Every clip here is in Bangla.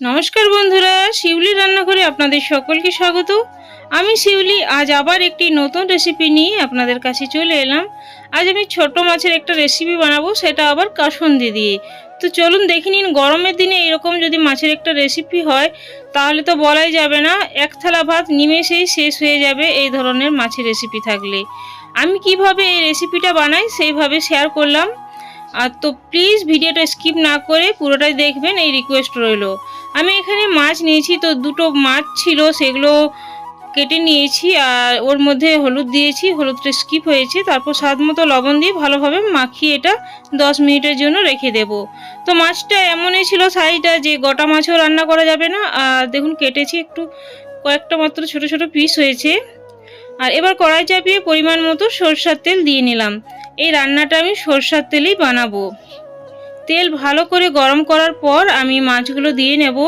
নমস্কার বন্ধুরা, শিউলি রান্নাঘরে আপনাদের সকলকে স্বাগত। আমি শিউলি, আজ আবার একটি নতুন রেসিপি নিয়ে আপনাদের কাছে চলে এলাম। আজ আমি ছোট মাছের একটা রেসিপি বানাবো, সেটা আবার কাসন্দি দিয়ে। তো চলুন দেখে নিন, গরমের দিনে এরকম যদি মাছের একটা রেসিপি হয়, তাহলে তো বলাই যাবে না, এক থালা ভাত নিমেষেই শেষ হয়ে যাবে এই ধরনের মাছের রেসিপি থাকলে। আমি কীভাবে এই রেসিপিটা বানাই, সেইভাবে শেয়ার করলাম। আর তো প্লিজ ভিডিওটা স্কিপ না করে পুরোটাই দেখবেন, এই রিকোয়েস্ট রইল। আমি এখানে মাছ নিয়েছি, তো দুটো মাছ ছিল, সেগুলো কেটে নিয়েছি আর ওর মধ্যে হলুদ দিয়েছি, হলুদটা স্কিপ হয়েছে, তারপর স্বাদ মতো লবণ দিয়ে ভালোভাবে মাখিয়ে এটা দশ মিনিটের জন্য রেখে দেব। তো মাছটা এমনই ছিল সাইজটা যে গোটা মাছও রান্না করা যাবে না, আর দেখুন কেটেছি একটু কয়েকটা মাত্র ছোট ছোট পিস হয়েছে। আর এবার কড়াই চাপিয়ে পরিমাণ মতো সরষার তেল দিয়ে নিলাম। এই রান্নাটা আমি সরষার তেলেই বানাবো। তেল ভালো করে গরম করার পর আমি মাছগুলো দিয়ে নেব।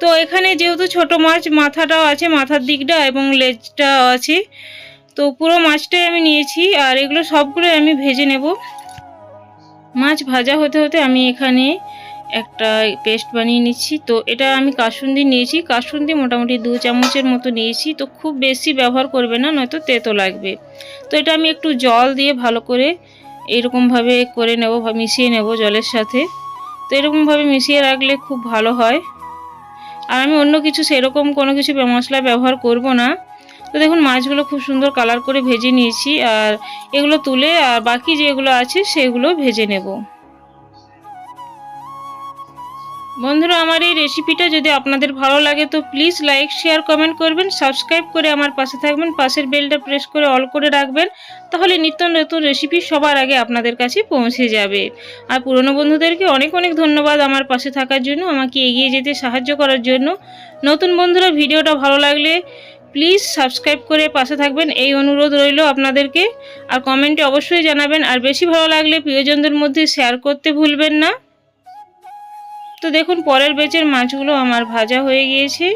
তো এখানে যেহেতু ছোট মাছ, মাথাটাও আছে, মাথার দিকটা এবং লেজটাও আছে। তো পুরো মাছটাই আমি নিয়েছি আর এগুলো সবগুলো আমি ভেজে নেব। মাছ ভাজা হতে হতে আমি এখানে একটা পেস্ট বানিয়ে নিচ্ছি। তো এটা আমি কাসুন্দি নিয়েছি। কাসুন্দি মোটামুটি দু চামচের মতো নিয়েছি। তো খুব বেশি ব্যবহার করবে না, নয়তো তেতো লাগবে। তো এটা আমি একটু জল দিয়ে ভালো করে এরকমভাবে করে নেব বা মিশিয়ে নেব জলের সাথে। তো এরকমভাবে মিশিয়ে রাখলে খুব ভালো হয়। আর আমি অন্য কিছু সেরকম কোনো কিছু মশলা ব্যবহার করব না। তো দেখুন, মাছগুলো খুব সুন্দর কালার করে ভেজে নিয়েছি। আর এগুলো তুলে, আর বাকি যেগুলো আছে সেগুলো ভেজে নেব। বন্ধুরা, আমার এই রেসিপিটা যদি আপনাদের ভালো লাগে, তো প্লিজ লাইক শেয়ার কমেন্ট করবেন সাবস্ক্রাইব করে আমার পাশে থাকবেন, পাশের বেলটা প্রেস করে অল করে রাখবেন, তাহলে নিত্য নতুন রেসিপি সবার আগে আপনাদের কাছে পৌঁছে যাবে। আর পুরনো বন্ধুদেরকে অনেক অনেক ধন্যবাদ আমার পাশে থাকার জন্য, আমাকে এগিয়ে যেতে সাহায্য করার জন্য। নতুন বন্ধুরা, ভিডিওটা ভালো লাগলে প্লিজ সাবস্ক্রাইব করে পাশে থাকবেন, এই অনুরোধ রইল আপনাদেরকে। আর কমেন্টে অবশ্যই জানাবেন, আর বেশি ভালো লাগলে প্রিয়জনদের মধ্যে শেয়ার করতে ভুলবেন না। তো দেখুন, পরের বেচের মাছগুলো আমার ভাজা হয়ে গিয়েছে।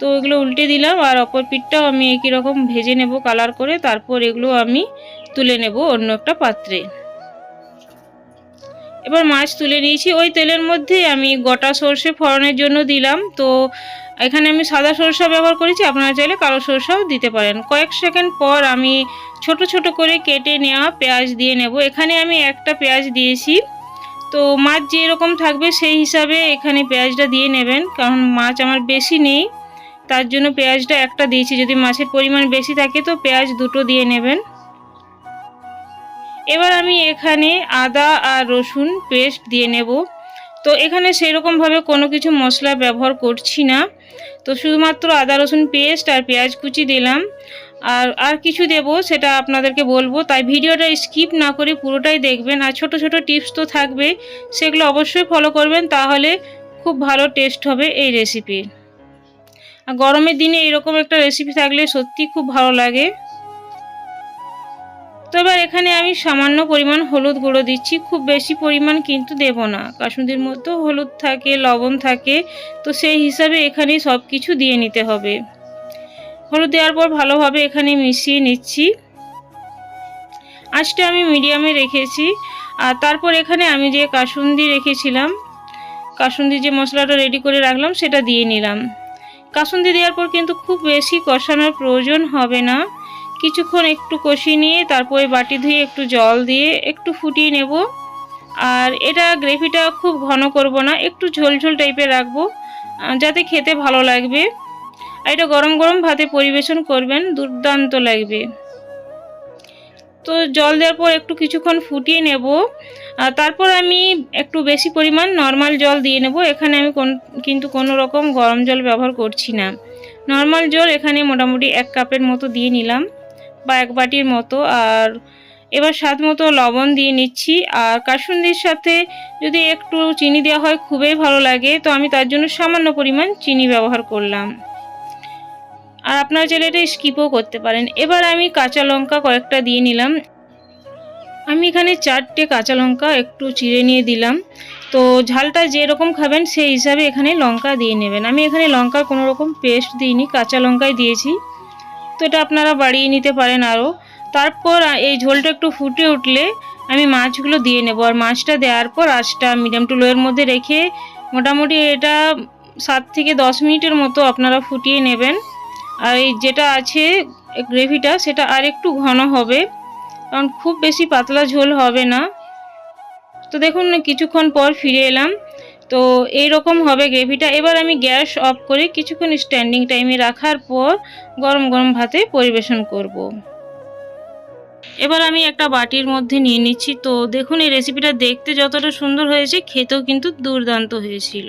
তো এগুলো উল্টে দিলাম আর অপর পিঠটাও আমি একই রকম ভেজে নেব কালার করে। তারপর এগুলো আমি তুলে নেব অন্য একটা পাত্রে। এবার মাছ তুলে নিয়েছি। ওই তেলের মধ্যে আমি গোটা সর্ষে ফোড়নের জন্য দিলাম। তো এখানে আমি সাদা সরষা ব্যবহার করেছি। আপনারা চাইলে কালো সরষাও দিতে পারেন। কয়েক সেকেন্ড পর আমি ছোট ছোট করে কেটে নেওয়া পেঁয়াজ দিয়ে নেব। এখানে আমি একটা পেঁয়াজ দিয়েছি। তো মাছ যেরকম থাকবে সেই হিসাবে এখানে পেঁয়াজটা দিয়ে নেবেন, কারণ মাছ আমার বেশি নেই, তার জন্য পেঁয়াজটা একটা দিয়েছি। যদি মাছের পরিমাণ বেশি থাকে তো পেঁয়াজ দুটো দিয়ে নেবেন। এবার আমি এখানে আদা আর রসুন পেস্ট দিয়ে নেব। তো এখানে সেরকমভাবে কোনো কিছু মশলা ব্যবহার করছি না। তো শুধুমাত্র আদা, রসুন, পেস্ট আর পেঁয়াজ কুচি দিলাম। আর আর কিছু দেব সেটা আপনাদেরকে বলব। তাই ভিডিওটা স্কিপ না করে পুরোটাই দেখবেন। আর ছোট ছোট টিপস তো থাকবে। সেগুলো অবশ্যই ফলো করবেন, তাহলে খুব ভালো টেস্ট হবে এই রেসিপির আর গরমের দিনে এরকম একটা রেসিপি থাকলে সত্যি খুব ভালো লাগে। তো এবার এখানে আমি সামান্য পরিমাণ হলুদ গুঁড়ো দিচ্ছি। খুব বেশি পরিমাণ কিন্তু দেব না। কাসুন্দির মতো হলুদ থাকে, লবণ থাকে। তো সেই হিসাবে এখানে সব কিছু দিয়ে নিতে হবে। হলুদ দেওয়ার পর ভালোভাবে এখানে মিশিয়ে নিচ্ছি। আঁচটা আমি মিডিয়ামে রেখেছি। আর তারপর এখানে আমি যে কাসুন্দি রেখেছিলাম, কাসুন্দি যে মশলাটা রেডি করে রাখলাম সেটা দিয়ে নিলাম। কাসুন্দি দেওয়ার পর কিন্তু খুব বেশি কষানোর প্রয়োজন হবে না। কিছুক্ষণ একটু কষিয়ে নিয়ে তারপরে বাটি ধুয়ে একটু জল দিয়ে একটু ফুটিয়ে নেব। আর এটা গ্রেভিটা খুব ঘন করব না, একটু ঝোলঝোল টাইপের রাখব যাতে খেতে ভালো লাগবে। আর এটা গরম গরম ভাতে পরিবেশন করবেন, দুর্দান্ত লাগবে। তো জল দেওয়ার পর একটু কিছুক্ষণ ফুটিয়ে নেব। তারপর আমি একটু বেশি পরিমাণ নর্মাল জল দিয়ে নেব। এখানে আমি কোন, কিন্তু কোনো রকম গরম জল ব্যবহার করছি না। নর্মাল জল এখানে মোটামুটি এক কাপের মতো দিয়ে নিলাম বা এক বাটির মতো। আর এবার স্বাদ মতো লবণ দিয়ে নিচ্ছি। আর কাসুন্দির সাথে যদি একটু চিনি দেওয়া হয়, খুবই ভালো লাগে। তো আমি তার জন্য সামান্য পরিমাণ চিনি ব্যবহার করলাম। আর আপনারা চাইলে এটা স্কিপও করতে পারেন। এবার আমি কাঁচা লঙ্কা কয়েকটা দিয়ে নিলাম। আমি এখানে চারটে কাঁচা লঙ্কা একটু চিড়ে নিয়ে দিলাম। তো ঝালটা যেরকম খাবেন সেই হিসাবে এখানে লঙ্কা দিয়ে নেবেন। আমি এখানে লঙ্কার কোনো রকম পেস্ট দিইনি, কাঁচা লঙ্কাই দিয়েছি। তো এটা আপনারা বাড়িয়ে নিতে পারেন আরও। তারপর এই ঝোলটা একটু ফুটে উঠলে আমি মাছগুলো দিয়ে নেব। আর মাছটা দেওয়ার পর আঁচটা মিডিয়াম টু লোয়ের মধ্যে রেখে মোটামুটি এটা সাত থেকে দশ মিনিটের মতো আপনারা ফুটিয়ে নেবেন। আর এই যেটা আছে গ্রেভিটা, সেটা আর একটু ঘন হবে, কারণ খুব বেশি পাতলা ঝোল হবে না। তো দেখুন, কিছুক্ষণ পর ফিরে এলাম। তো এই রকম হবে গ্রেভিটা। এবার আমি গ্যাস অফ করে কিছুক্ষণ স্ট্যান্ডিং টাইমে রাখার পর গরম গরম ভাতে পরিবেশন করব। এবার আমি একটা বাটির মধ্যে নিয়ে নিচ্ছি। তো দেখুন, এই রেসিপিটা দেখতে যতটা সুন্দর হয়েছে, খেতেও কিন্তু দুর্দান্ত হয়েছিল।